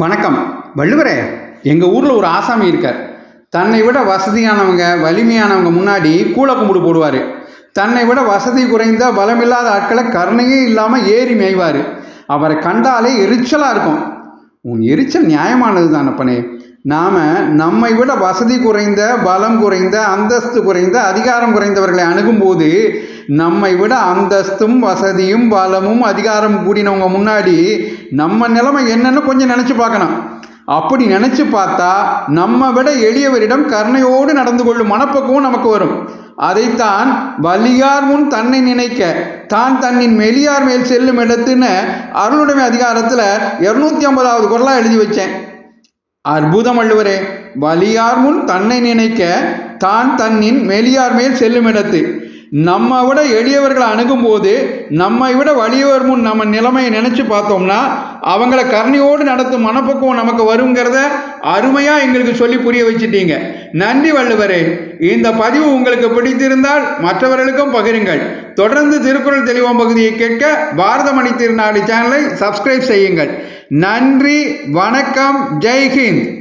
வணக்கம். வள்ளுவரே எங்கள் ஊரில் ஒரு ஆசாமி இருக்கார். தன்னை விட வசதியானவங்க வலிமையானவங்க முன்னாடி கூழ கும்பிடு போடுவார். தன்னை விட வசதி குறைந்த பலமில்லாத ஆட்களை கருணையே இல்லாமல் ஏறி மேய்வார். அவரை கண்டாலே எரிச்சலாக இருக்கும். உன் எரிச்சல் நியாயமானது தானப்பனே நாம் நம்மை விட வசதி குறைந்த பலம் குறைந்த அந்தஸ்து குறைந்த அதிகாரம் குறைந்தவர்களை அணுகும்போது நம்மை விட அந்தஸ்தும் வசதியும் பலமும் அதிகாரம் கூடினவங்க முன்னாடி நம்ம நிலைமை என்னன்னு கொஞ்சம் நினச்சி பார்க்கணும். அப்படி நினச்சி பார்த்தா நம்ம விட எளியவரிடம் கருணையோடு நடந்து கொள்ளும் மனப்பக்குவம் நமக்கு வரும். அதைத்தான் வலியார் முன் தன்னை நினைக்க தான் தன்னின் மெலியார் மேல் செல்லும் இடத்துன்னு அருளுடைமை அதிகாரத்தில் இரநூத்தி ஐம்பதாவது குரலாக எழுதி வச்சேன். அற்புதம் வள்ளுவரே வலியார் முன் தன்னை நினைக்க தான் தன்னின் மெலியார் மேல் செல்லும் இடத்து. நம்ம விட எளியவர்களை அணுகும்போது நம்மை விட வலியவர் முன் நம்ம நிலைமையை நினச்சி பார்த்தோம்னா அவங்கள கருணையோடு நடத்தும் மனப்பக்குவம் நமக்கு வருங்கிறத அருமையாக எங்களுக்கு சொல்லி புரிய வச்சுட்டீங்க. நன்றி வள்ளுவரே. இந்த பதிவு உங்களுக்கு பிடித்திருந்தால் மற்றவர்களுக்கும் பகிருங்கள். தொடர்ந்து திருக்குறள் தெளிவம் பகுதியை கேட்க பாரதமணி திருநாடு சேனலை சப்ஸ்கிரைப் செய்யுங்கள். நன்றி வணக்கம் ஜெய்ஹிந்த்